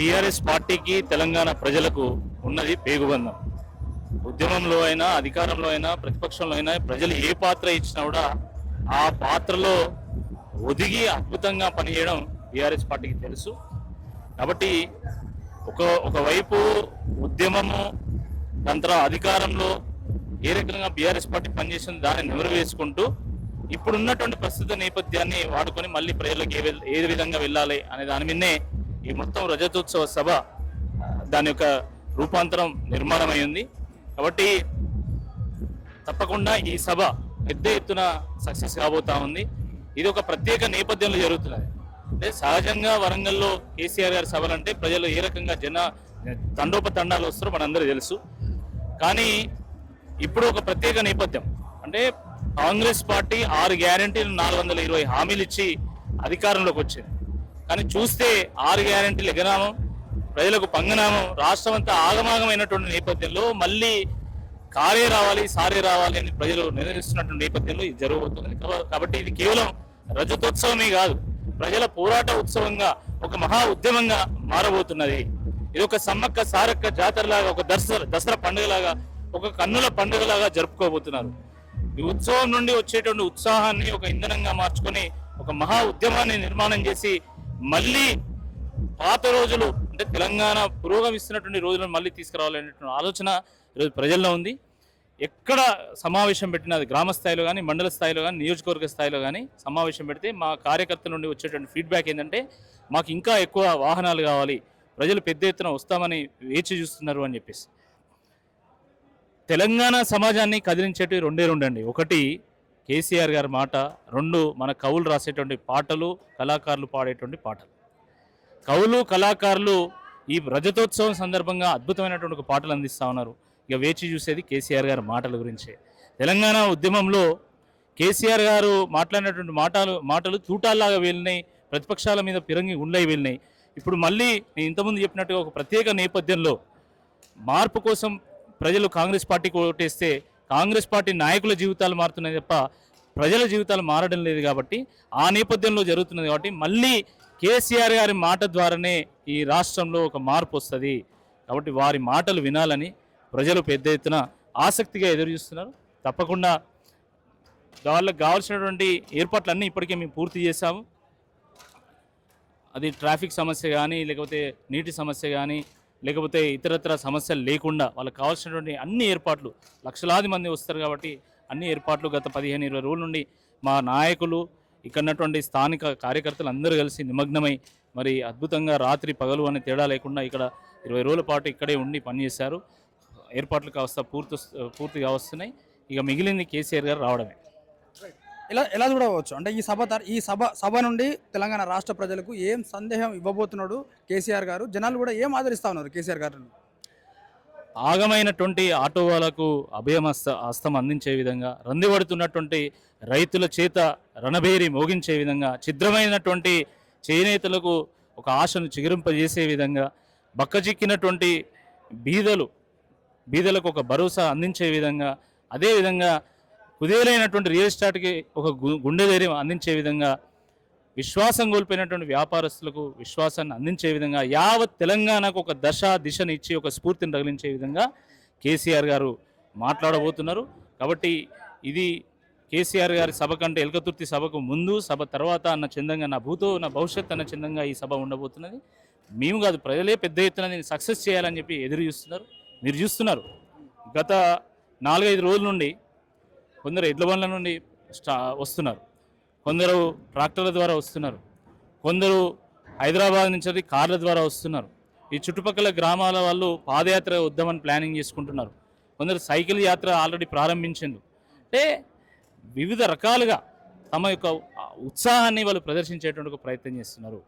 BRS పార్టీకి తెలంగాణ ప్రజలకు ఉన్నది పేగుబంధం. ఉద్యమంలో అయినా అధికారంలో అయినా ప్రతిపక్షంలో అయినా ప్రజలు ఏ పాత్ర ఇచ్చినా కూడా ఆ పాత్రలో ఒదిగి అద్భుతంగా పనిచేయడం బీఆర్ఎస్ పార్టీకి తెలుసు. కాబట్టి ఒక ఒకవైపు ఉద్యమము తంత్ర అధికారంలో ఏ రకంగా బీఆర్ఎస్ పార్టీ పనిచేసింది దాన్ని నెమరు వేసుకుంటూ ప్రస్తుత నేపథ్యాన్ని వాడుకొని మళ్ళీ ప్రజలకు ఏ ఏ విధంగా వెళ్ళాలి అనే దాని మీదనే ఈ మొత్తం రజతోత్సవ సభ దాని యొక్క రూపాంతరం నిర్మాణం అయింది కాబట్టి తప్పకుండా ఈ సభ పెద్ద ఎత్తున సక్సెస్ కాబోతా ఉంది. ఇది ఒక ప్రత్యేక నేపథ్యంలో జరుగుతున్నది. అంటే సహజంగా వరంగల్లో కేసీఆర్ గారి సభలు అంటే ప్రజలు ఏ రకంగా జన తండోపతండాలు వస్తారో మనందరూ తెలుసు. కానీ ఇప్పుడు ఒక ప్రత్యేక నేపథ్యం. అంటే కాంగ్రెస్ పార్టీ ఆరు గ్యారంటీలు నాలుగు వందల ఇరవై హామీలు ఇచ్చి అధికారంలోకి వచ్చింది. కానీ చూస్తే ఆరు గ్యారంటీలు ఎగరాము ప్రజలకు పంగనామం రాష్ట్రం అంతా ఆగమాగమైనటువంటి నేపథ్యంలో మళ్ళీ కారే రావాలి సారే రావాలి అని ప్రజలు నిర్ణయిస్తున్నటువంటి నేపథ్యంలో ఇది జరగబోతుంది. కాబట్టి ఇది కేవలం రజతోత్సవమే కాదు ప్రజల పోరాట ఉత్సవంగా ఒక మహా ఉద్యమంగా మారబోతున్నది. ఇది ఒక సమ్మక్క సారక్క జాతరలాగా ఒక దసరా దసరా పండుగలాగా ఒక కన్నుల పండుగలాగా జరుపుకోబోతున్నారు. ఈ ఉత్సవం నుండి వచ్చేటువంటి ఉత్సాహాన్ని ఒక ఇంధనంగా మార్చుకొని ఒక మహా ఉద్యమాన్ని నిర్మాణం చేసి మళ్ళీ పాత రోజులు అంటే తెలంగాణ పురోగమిస్తున్నటువంటి రోజులను మళ్ళీ తీసుకురావాలనేటువంటి ఆలోచన ఈరోజు ప్రజల్లో ఉంది. ఎక్కడ సమావేశం పెట్టినా అది గ్రామ స్థాయిలో కానీ మండల స్థాయిలో కానీ నియోజకవర్గ స్థాయిలో కానీ సమావేశం పెడితే మా కార్యకర్తల నుండి వచ్చేటువంటి ఫీడ్బ్యాక్ ఏంటంటే మాకు ఇంకా ఎక్కువ వాహనాలు కావాలి ప్రజలు పెద్ద ఎత్తున వస్తామని వేచి చూస్తున్నారు అని చెప్పేసి. తెలంగాణ సమాజాన్ని కదిలించేటివి రెండే రెండు అండి. ఒకటి కేసీఆర్ గారి మాట రెండు మన కవులు రాసేటువంటి పాటలు కళాకారులు పాడేటువంటి పాటలు. కవులు కళాకారులు ఈ రజతోత్సవం సందర్భంగా అద్భుతమైనటువంటి ఒక పాటలు అందిస్తూ ఉన్నారు. ఇక వేచి చూసేది కేసీఆర్ గారి మాటల గురించే. తెలంగాణ ఉద్యమంలో కేసీఆర్ గారు మాట్లాడినటువంటి మాటలు మాటలు తూటాల్లాగా వెళ్ళినాయి ప్రతిపక్షాల మీద పిరంగి గుండ్లై వెళ్ళినాయి ఇప్పుడు మళ్ళీ నేను ఇంతకుముందు చెప్పినట్టుగా ఒక ప్రత్యేక నేపథ్యంలో మార్పు కోసం ప్రజలు కాంగ్రెస్ పార్టీకి ఓటేస్తే కాంగ్రెస్ పార్టీ నాయకుల జీవితాలు మారుతున్నాయి తప్ప ప్రజల జీవితాలు మారడం లేదు కాబట్టి ఆ నేపథ్యంలో జరుగుతున్నది కాబట్టి మళ్ళీ కేసీఆర్ గారి మాట ద్వారానే ఈ రాష్ట్రంలో ఒక మార్పు వస్తుంది. కాబట్టి వారి మాటలు వినాలని ప్రజలు పెద్ద ఎత్తున ఆసక్తిగా ఎదురు చూస్తున్నారు. తప్పకుండా వాళ్ళకి కావాల్సినటువంటి ఏర్పాట్లన్నీ ఇప్పటికే మేము పూర్తి చేశాము. అది ట్రాఫిక్ సమస్య కానీ లేకపోతే నీటి సమస్య కానీ లేకపోతే ఇతరత్ర సమస్యలు లేకుండా వాళ్ళకి కావాల్సినటువంటి అన్ని ఏర్పాట్లు లక్షలాది మంది వస్తారు కాబట్టి అన్ని ఏర్పాట్లు గత పదిహేను ఇరవై రోజుల నుండి మా నాయకులు ఇక్కడన్నటువంటి స్థానిక కార్యకర్తలు అందరూ కలిసి నిమగ్నమై మరి అద్భుతంగా రాత్రి పగలు అనే తేడా లేకుండా ఇక్కడ ఇరవై రోజుల పాటు ఇక్కడే ఉండి పనిచేశారు. ఏర్పాట్లు కాస్త పూర్తి పూర్తిగా వస్తున్నాయి. ఇక మిగిలింది కేసీఆర్ గారు రావడమే. ఎలా ఎలా చూడవచ్చు. అంటే ఈ సభ ఈ సభ సభ నుండి తెలంగాణ రాష్ట్ర ప్రజలకు ఏం సందేహం ఇవ్వబోతున్నాడు కేసీఆర్ గారు? జనాలు కూడా ఏం ఆదరిస్తా ఉన్నారు కేసీఆర్ గారు ఆగమైనటువంటి ఆటో వాళ్ళకు అభయమస్త హస్తం అందించే విధంగా రందిపడుతున్నటువంటి రైతుల చేత రణభేరి మోగించే విధంగా ఛిద్రమైనటువంటి చేనేతలకు ఒక ఆశను చిగురింపజేసే విధంగా బక్కచిక్కినటువంటి బీదలు బీదలకు ఒక భరోసా అందించే విధంగా అదేవిధంగా కుదేలైనటువంటి రియల్ ఎస్టేట్కి ఒక గు- గుండె ధైర్యం అందించే విధంగా విశ్వాసం కోల్పోయినటువంటి వ్యాపారస్తులకు విశ్వాసాన్ని అందించే విధంగా యావత్ తెలంగాణకు ఒక దశ దిశను ఇచ్చి ఒక స్ఫూర్తిని రగిలించే విధంగా కేసీఆర్ గారు మాట్లాడబోతున్నారు. కాబట్టి ఇది కేసీఆర్ గారి సభ కంటే ఎలకతుర్తి సభకు ముందు సభ తర్వాత అన్న చందంగా నా భూతో నా భవిష్యత్ అన్న చందంగా ఈ సభ ఉండబోతున్నది. మేము కాదు ప్రజలే పెద్ద ఎత్తున దీన్ని సక్సెస్ చేయాలని చెప్పి ఎదురు చూస్తున్నారు. మీరు చూస్తున్నారు. గత నాలుగైదు రోజుల నుండి కొందరు ఎడ్ల బండ్ల నుండి స్టా వస్తున్నారు. కొందరు ట్రాక్టర్ల ద్వారా వస్తున్నారు. కొందరు హైదరాబాద్ నుంచి కార్ల ద్వారా వస్తున్నారు. ఈ చుట్టుపక్కల గ్రామాల వాళ్ళు పాదయాత్ర వద్దామని ప్లానింగ్ చేసుకుంటున్నారు. కొందరు సైకిల్ యాత్ర ఆల్రెడీ ప్రారంభించిండ్రు. అంటే వివిధ రకాలుగా తమ యొక్క ఉత్సాహాన్ని వాళ్ళు ప్రదర్శించేటువంటి ప్రయత్నం చేస్తున్నారు.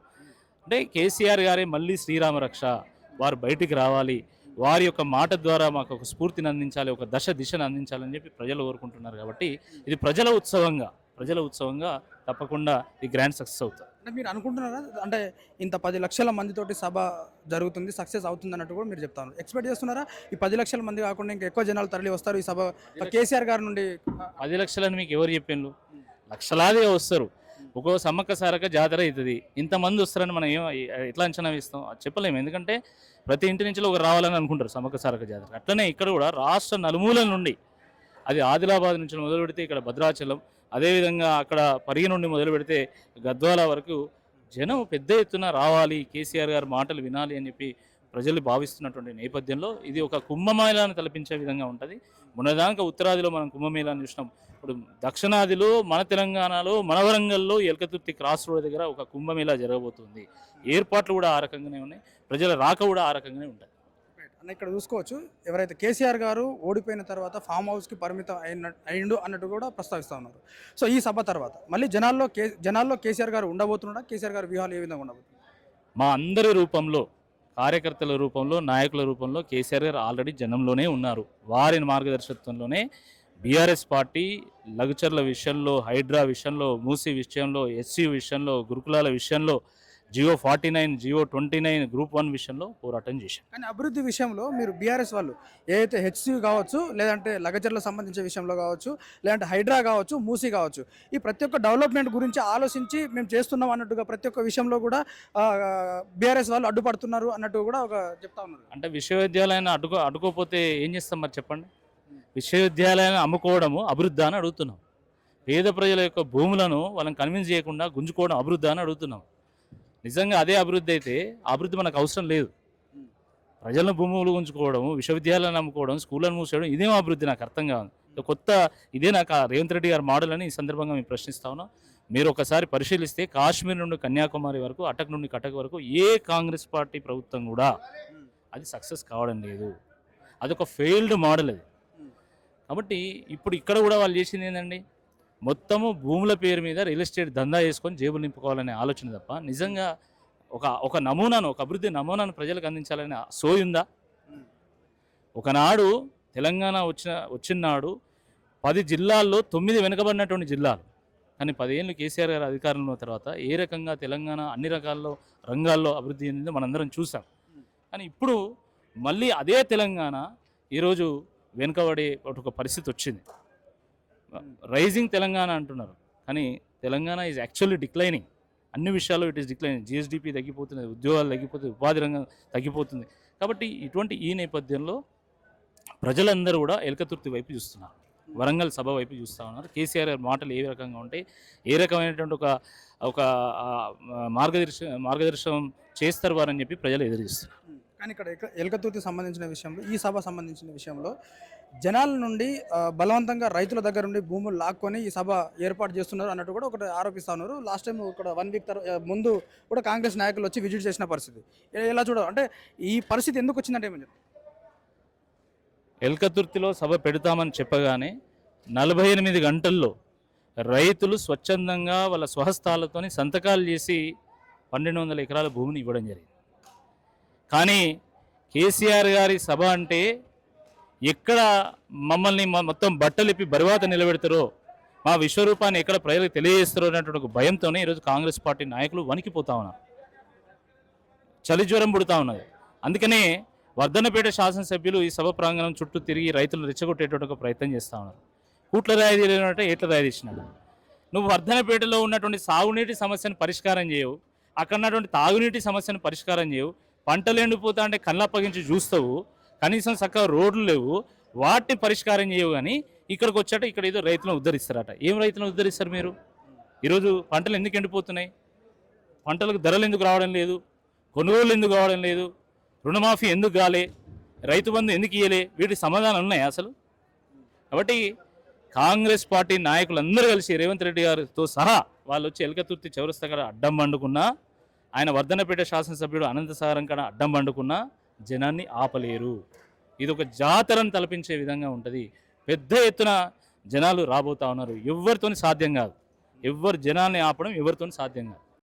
అంటే కేసీఆర్ గారే మళ్ళీ శ్రీరామ రక్ష వారు బయటికి రావాలి. వారి యొక్క మాట ద్వారా మాకు ఒక స్ఫూర్తిని అందించాలి ఒక దశ దిశను అందించాలని చెప్పి ప్రజలు కోరుకుంటున్నారు కాబట్టి ఇది ప్రజల ఉత్సవంగా ప్రజల ఉత్సవంగా తప్పకుండా ఈ గ్రాండ్ సక్సెస్ అవుతుంది. అంటే మీరు అనుకుంటున్నారా? అంటే ఇంత పది లక్షల మందితోటి సభ జరుగుతుంది సక్సెస్ అవుతుంది అన్నట్టు కూడా మీరు చెప్తాను ఎక్స్పెక్ట్ చేస్తున్నారా? ఈ పది లక్షల మంది కాకుండా ఇంకా ఎక్కువ జనాలు తరలి వస్తారు ఈ సభ? కేసీఆర్ గారి నుండి పది లక్షలని మీకు ఎవరు చెప్పిండ్రు లక్షలాదిగా వస్తారు. ఒక్కో సమ్మక్క సారక జాతర అవుతుంది. ఇంతమంది వస్తారని మనం ఏం ఎట్లా అంచనా వేస్తాం? అది చెప్పలేము. ఎందుకంటే ప్రతి ఇంటి నుంచి ఒకరు రావాలని అనుకుంటారు సమ్మక్క సారక జాతర. అట్లనే ఇక్కడ కూడా రాష్ట్ర నలుమూలల నుండి అది ఆదిలాబాద్ నుంచి మొదలు పెడితే ఇక్కడ భద్రాచలం అదేవిధంగా అక్కడ పరిగి నుండి మొదలు పెడితే గద్వాల వరకు జనం పెద్ద ఎత్తున రావాలి. కేసీఆర్ గారు మాటలు వినాలి అని చెప్పి ప్రజలు భావిస్తున్నటువంటి నేపథ్యంలో ఇది ఒక కుంభమేళాన్ని తలపించే విధంగా ఉంటుంది. మొన్నదాకా ఉత్తరాదిలో మనం కుంభమేళాన్ని చూసినాం. ఇప్పుడు దక్షిణాదిలో మన తెలంగాణలో మన వరంగల్లో ఎలకతుర్తి క్రాస్ రోడ్ దగ్గర ఒక కుంభమేళా జరగబోతుంది. ఏర్పాట్లు కూడా ఆ రకంగానే ఉన్నాయి. ప్రజల రాక కూడా ఆ రకంగానే ఉంటుంది ఇక్కడ చూసుకోవచ్చు. ఎవరైతే కేసీఆర్ గారు ఓడిపోయిన తర్వాత ఫామ్ హౌస్కి పరిమితం అయిన అయిండు అన్నట్టు కూడా ప్రస్తావిస్తూ ఉన్నారు. సో ఈ సభ తర్వాత మళ్ళీ జనాల్లో కే జనాల్లో కేసీఆర్ గారు ఉండబోతున్నాడా? కేసీఆర్ గారి వ్యూహాలు ఏ విధంగా ఉండబోతుంది మా అందరి రూపంలో కార్యకర్తల రూపంలో నాయకుల రూపంలో కేసీఆర్ గారు ఆల్రెడీ జనంలోనే ఉన్నారు. వారి మార్గదర్శకత్వంలోనే బీఆర్ఎస్ పార్టీ లగ్చర్ల విషయంలో హైడ్రా విషయంలో మూసీ విషయంలో ఎస్సీ విషయంలో గురుకులాల విషయంలో GO forty nine GO twenty nine group one విషయంలో పోరాటం చేశాం కానీ అభివృద్ధి విషయంలో మీరు బీఆర్ఎస్ వాళ్ళు ఏదైతే హెచ్సి కావచ్చు లేదంటే లగచర్లకు సంబంధించిన విషయంలో కావచ్చు లేదంటే హైడ్రా కావచ్చు మూసీ కావచ్చు ఈ ప్రతి ఒక్క డెవలప్మెంట్ గురించి ఆలోచించి మేము చేస్తున్నాం అన్నట్టుగా ప్రతి ఒక్క విషయంలో కూడా బీఆర్ఎస్ వాళ్ళు అడ్డుపడుతున్నారు అన్నట్టు కూడా ఒక చెప్తా ఉన్నారు. అంటే విశ్వవిద్యాలయాన్ని అడ్డుకో అడ్డుకోపోతే ఏం చేస్తాం మరి చెప్పండి? విశ్వవిద్యాలయాన్ని అమ్ముకోవడము అభివృద్ధి అని అడుగుతున్నాం. పేద ప్రజల యొక్క భూములను వాళ్ళని కన్విన్స్ చేయకుండా గుంజుకోవడం అభివృద్ధి అని అడుగుతున్నాం. నిజంగా అదే అభివృద్ధి అయితే అభివృద్ధి మనకు అవసరం లేదు. ప్రజలను భూములు గుంజుకోవడం విశ్వవిద్యాలయాలను అమ్ముకోవడం స్కూళ్ళను మూసేయడం ఇదేం అభివృద్ధి నాకు అర్థం కాదు కొత్త ఇదే నాకు రేవంత్ రెడ్డి గారి మోడల్ అని ఈ సందర్భంగా మేము ప్రశ్నిస్తా ఉన్నాం. మీరు ఒకసారి పరిశీలిస్తే కాశ్మీర్ నుండి కన్యాకుమారి వరకు అటక్ నుండి కటక్ వరకు ఏ కాంగ్రెస్ పార్టీ ప్రభుత్వం కూడా అది సక్సెస్ కావడం లేదు. అదొక ఫెయిల్డ్ మోడల్ అది. కాబట్టి ఇప్పుడు ఇక్కడ కూడా వాళ్ళు చేసింది ఏంటండి మొత్తము భూముల పేరు మీద రియల్ ఎస్టేట్ దందా చేసుకొని జేబులు నింపుకోవాలనే ఆలోచన తప్ప నిజంగా ఒక ఒక నమూనాను ఒక అభివృద్ధి నమూనాను ప్రజలకు అందించాలనే సోయుందా ఉందా? ఒకనాడు తెలంగాణ వచ్చిన వచ్చినాడు పది జిల్లాల్లో తొమ్మిది వెనుకబడినటువంటి జిల్లాలు. కానీ పదేళ్ళు కేసీఆర్ గారు అధికారంలో ఉన్న తర్వాత ఏ రకంగా తెలంగాణ అన్ని రకాల్లో రంగాల్లో అభివృద్ధి చెందిందో మనందరం చూసాం. కానీ ఇప్పుడు మళ్ళీ అదే తెలంగాణ ఈరోజు వెనుకబడే ఒక పరిస్థితి వచ్చింది. రైజింగ్ తెలంగాణ అంటున్నారు. కానీ తెలంగాణ ఈజ్ యాక్చువల్లీ డిక్లైనింగ్ అన్ని విషయాల్లో ఇట్ ఈస్ డిక్లైనింగ్ జిఎస్డిపి తగ్గిపోతుంది ఉద్యోగాలు తగ్గిపోతుంది ఉపాధి రంగం తగ్గిపోతుంది. కాబట్టి ఇటువంటి ఈ నేపథ్యంలో ప్రజలందరూ కూడా ఎలకతుర్తి వైపు చూస్తున్నారు. వరంగల్ సభ వైపు చూస్తూ ఉన్నారు. కేసీఆర్ గారి మాటలు ఏ రకంగా ఉంటాయి? ఏ రకమైనటువంటి ఒక ఒక మార్గదర్శ మార్గదర్శనం చేస్తారు వారని చెప్పి ప్రజలు ఎదురుస్తున్నారు కానీ ఇక్కడ ఎలకతూర్తి సంబంధించిన విషయంలో ఈ సభ సంబంధించిన విషయంలో జనాల నుండి బలవంతంగా రైతుల దగ్గర నుండి భూములు లాక్కొని ఈ సభ ఏర్పాటు చేస్తున్నారు అన్నట్టు కూడా ఒకటి ఆరోపిస్తా ఉన్నారు లాస్ట్ టైం ఇక్కడ వన్ వీక్ తర్వాత ముందు కూడా కాంగ్రెస్ నాయకులు వచ్చి విజిట్ చేసిన పరిస్థితి. ఎలా చూడ అంటే ఈ పరిస్థితి ఎందుకు వచ్చిందంటే ఏమని ఎల్కతుర్తిలో సభ పెడతామని చెప్పగానే నలభై ఎనిమిది గంటల్లో రైతులు స్వచ్ఛందంగా వాళ్ళ స్వహస్తాలతోని సంతకాలు చేసి పన్నెండు వందల ఎకరాల భూమిని ఇవ్వడం జరిగింది. కానీ కేసీఆర్ గారి సభ అంటే ఎక్కడ మమ్మల్ని మొత్తం బట్టలిప్పి బరువాత నిలబెడతారో మా విశ్వరూపాన్ని ఎక్కడ ప్రజలకు తెలియజేస్తారో అనేటువంటి ఒక భయంతోనే ఈరోజు కాంగ్రెస్ పార్టీ నాయకులు వణికిపోతా ఉన్నారు. చలి జ్వరం పుడుతూ ఉన్నది. అందుకనే వర్ధనపేట శాసనసభ్యులు ఈ సభ ప్రాంగణం చుట్టూ తిరిగి రైతులు రెచ్చగొట్టేటువంటి ఒక ప్రయత్నం చేస్తూ ఉన్నారు. కూట్ల రాయి తీయలేనంటే ఏట్ల రాయి తీసినాడు నువ్వు వర్ధనపేటలో ఉన్నటువంటి సాగునీటి సమస్యను పరిష్కారం చేయవు. అక్కడ ఉన్నటువంటి తాగునీటి సమస్యను పరిష్కారం చేయవు. పంటలు ఎండిపోతా అంటే కళ్ళప్పగించి చూస్తావు. కనీసం చక్కగా రోడ్లు లేవు. వాటిని పరిష్కారం చేయవు కానీ ఇక్కడికి వచ్చాట ఇక్కడ ఏదో రైతులను ఉద్ధరిస్తారట. ఏం రైతులను ఉద్ధరిస్తారు మీరు? ఈరోజు పంటలు ఎందుకు ఎండిపోతున్నాయి? పంటలకు ధరలు ఎందుకు రావడం లేదు? కొనుగోలు ఎందుకు కావడం లేదు? రుణమాఫీ ఎందుకు కాలే? రైతు బంధు ఎందుకు ఇయ్యలే? వీటి సమాధానం ఉన్నాయి అసలు? కాబట్టి కాంగ్రెస్ పార్టీ నాయకులందరూ కలిసి రేవంత్ రెడ్డి గారితో సహా వాళ్ళు వచ్చి ఎలకతుర్తి చౌరస్తా అడ్డం పండుకున్నా ఆయన వర్ధనపేట శాసనసభ్యుడు అనంతసాగరం కాడ అడ్డం పండుకున్న జనాన్ని ఆపలేరు. ఇది ఒక జాతరను తలపించే విధంగా ఉంటుంది. పెద్ద ఎత్తున జనాలు రాబోతా ఉన్నారు. ఎవరితోని సాధ్యం కాదు. ఎవ్వరు జనాల్ని ఆపడం ఎవరితోని సాధ్యం కాదు.